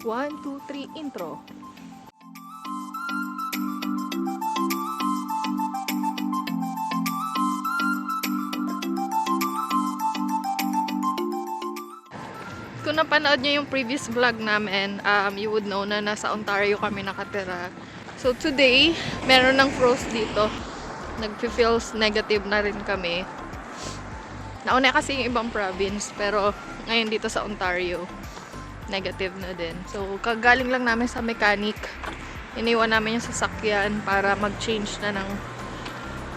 1, 2, 3, intro. Kung napanood nyo yung previous vlog namin, um, you would know na nasa Ontario kami nakatira. So today, meron ng frost dito. Nag-feels negative na rin kami. Nauna kasi yung ibang province, pero ngayon dito sa Ontario, negative na din. So, kagaling lang namin sa mechanic. Iniwan namin yung sasakyan para mag-change na ng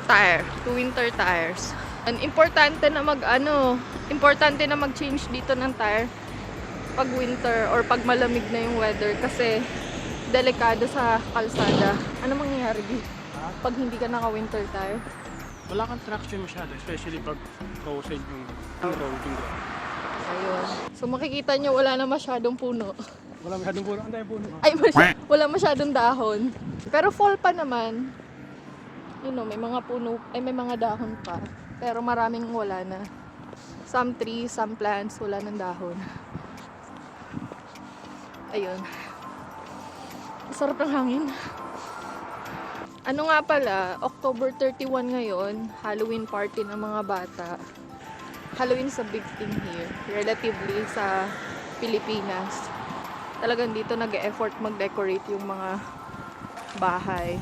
tire, to winter tires. And importante na mag ano, importante na mag-change dito ng tire pag winter or pag malamig na yung weather kasi delikado sa kalsada. Ano mangyayari di? Pag hindi ka naka-winter tire? Wala kang traction masyado, especially pag frozen yung, road, yung. Ayun. So makikita nyo wala na masyadong puno. Wala masyadong puno. Ang dami puno. Ay, masy- wala masyadong dahon. Pero fall pa naman. You know, may mga puno, ay may mga dahon pa. Pero maraming wala na. Some trees, some plants, wala ng dahon. Ayun. Sarap ng hangin. Ano nga pala, October 31 ngayon, Halloween party ng mga bata. Halloween is a big thing here, relatively sa Pilipinas. Talagang dito nag-effort mag-decorate yung mga bahay.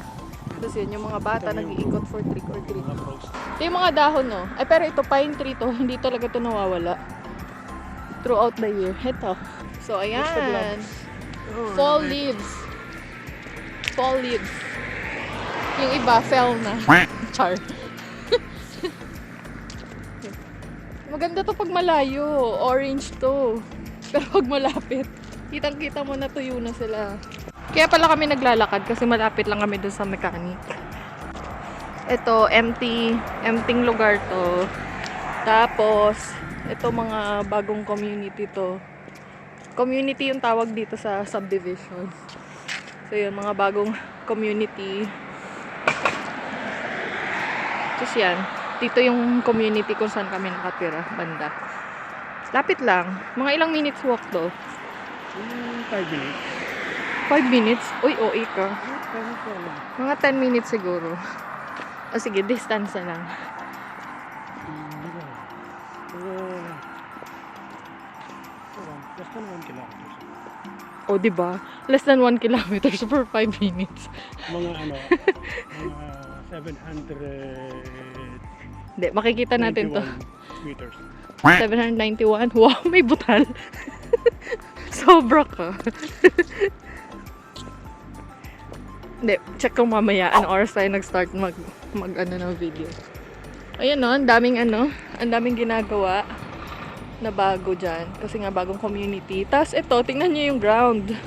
Tapos yun, yung mga bata nag-iikot for trick or treat. Ito yung mga dahon, no? Ay, pero ito, pine tree to. Hindi talaga ito nawawala. Throughout the year. Ito. So, ayan. Oh, Fall leaves. Fall leaves. Yung iba, fell na. Char. Maganda to pag malayo. Orange to. Pero pag malapit, kitang-kita mo na tuyo na sila. Kaya pala kami naglalakad kasi malapit lang kami dun sa mechanic. Ito, empty, empting lugar to. Tapos, ito mga bagong community to. Community yung tawag dito sa subdivision. So yun, mga bagong community. Tapos yan, dito yung community kung saan kami nakatira, banda. Lapit lang. Mga ilang minutes walk to? Yung 5 minutes. 5 minutes? Uy, OA ka. Mga 10 minutes siguro. O sige, distance na lang. So, less than 1 kilometers. O, di ba? Less than 1 kilometers for 5 minutes. Mga ano, mga 700 Hindi, makikita natin to. meters. 791. Wow, may butal. Sobra ka. Hindi, check ko mamaya. Anong oras tayo nag-start mag, mag ano ng video. Ayan no, ang daming ano, ang daming ginagawa na bago dyan. Kasi nga bagong community. Tapos ito, tingnan nyo yung ground.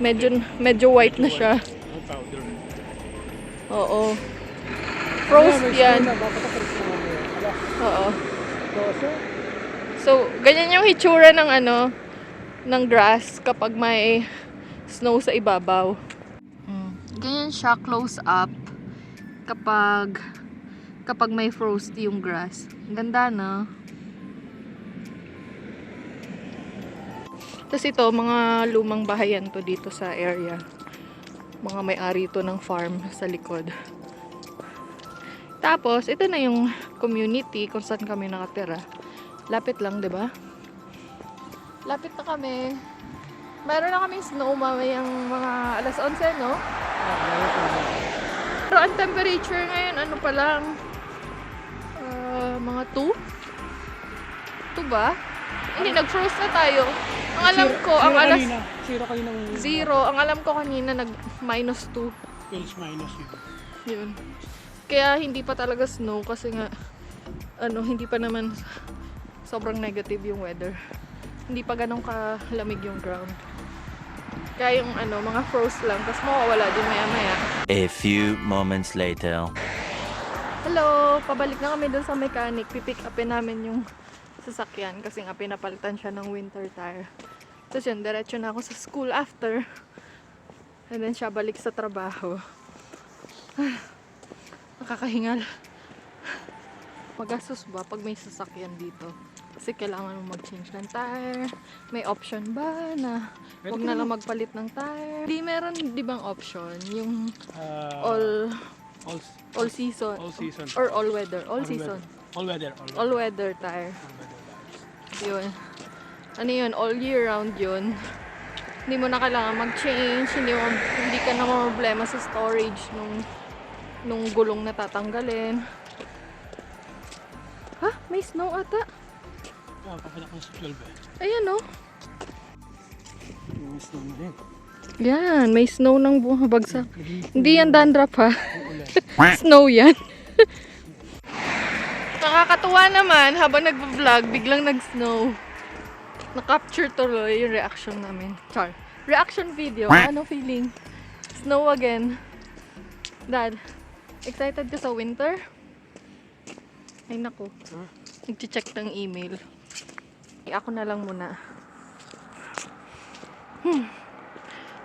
Medyo, medyo white na siya. Powder. Oo. Frost yan. Dapat ako rin mamaya. Ala, Oo. 12? So, ganyan yung hitsura ng ano, ng grass kapag may snow sa ibabaw. Ganyan siya close up kapag kapag may frost yung grass. Ganda na. Tapos ito, mga lumang bahayan to dito sa area. Mga may-ari to ng farm sa likod. Tapos, ito na yung community kung saan kami nakatira. Lapit lang, 'di ba? Lapit na kami. Meron na kaming snow mamayang mga alas 11, no? Pero ang temperature ngayon, ano pa lang? Ah, mga 2? 2 ba? Hindi, nag-frost na tayo. Ang alam ko, ang Zero alas kanina. Zero kanina. 0. Ang alam ko kanina, nag minus 2. Feels minus yun. Yun. Kaya hindi pa talaga snow kasi nga ano, hindi pa naman sobrang negative yung weather. Hindi pa ganun kalamig yung ground. Kaya yung ano, mga frost lang, tapos mawawala din maya maya. A few moments later. Hello! Pabalik na kami dun sa mechanic. Pipick upin namin yung sasakyan kasi nga pinapalitan siya ng winter tire. Tapos yun, diretso na ako sa school after. And then siya balik sa trabaho. Nakakahingal. Magastos ba pag may sasakyan dito? Kasi kailangan mo mag-change ng tire. May option ba na huwag na lang magpalit ng tire? Di meron, di bang option? Yung Ah, all all, all season. all season. Or all weather. All, All season. weather. All weather. All, All weather. weather tire. All weather. Yun. Ano yun? All year round yun. Hindi mo na kailangan mag-change. Hindi, mo, hindi ka na problema sa storage nung, nung gulong na tatanggalin. Ha? May snow ata. Ah, papadak na sa 12 eh. Ayan oh. Miss na na rin. Yan, may snow nang bumabagsak. Hindi yan dandruff ha. Snow yan. Nakakatuwa naman, habang nagpa-vlog, biglang nag-snow. Na-capture tuloy yung reaction namin. Char. Reaction video. Ano feeling? Snow again. Dad, excited ka sa winter? Ay naku. Huh? Nag-check ng email. Eh, Ako na lang muna. Hmm.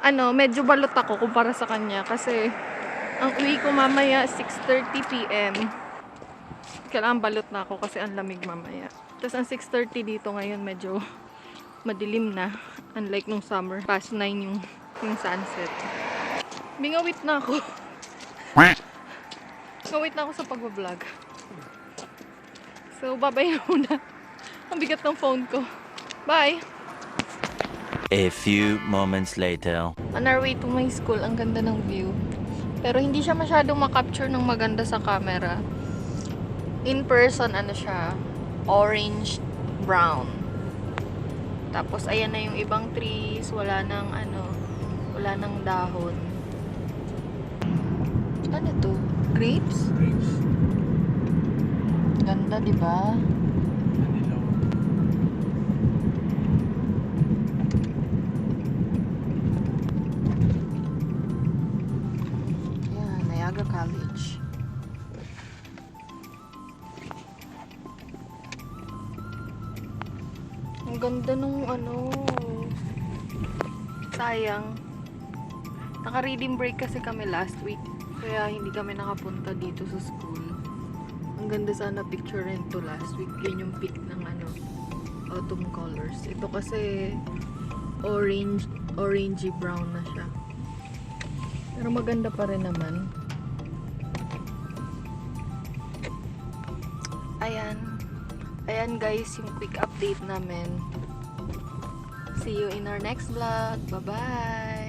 Ano, medyo balot ako kumpara sa kanya kasi ang uwi ko mamaya 6.30pm. Kailangan balot na ako kasi ang lamig mamaya. Tapos ang 6.30 dito ngayon medyo madilim na. Unlike nung summer, past 9 yung, yung sunset. Bingawit na ako. Ngawit na ako sa pag-vlog. So, babay na muna. Ang bigat ng phone ko. Bye! A few moments later. On our way to my school, ang ganda ng view. Pero hindi siya masyadong makapture ng maganda sa camera. In person, ano siya, orange brown. Tapos, ayan na yung ibang trees. Wala nang ano, wala nang dahon. Ano to? Grapes? Grapes. Ganda, di ba? Yeah, Niagara College. Ang ganda nung ano. Sayang. Naka-reading break kasi kami last week. Kaya hindi kami nakapunta dito sa school. Ang ganda sana picture rin to last week. Yun yung peak ng ano, autumn colors. Ito kasi orange, orangey brown na siya. Pero maganda pa rin naman. Ayan. Ayan guys, yung quick update namin. See you in our next vlog. Bye-bye!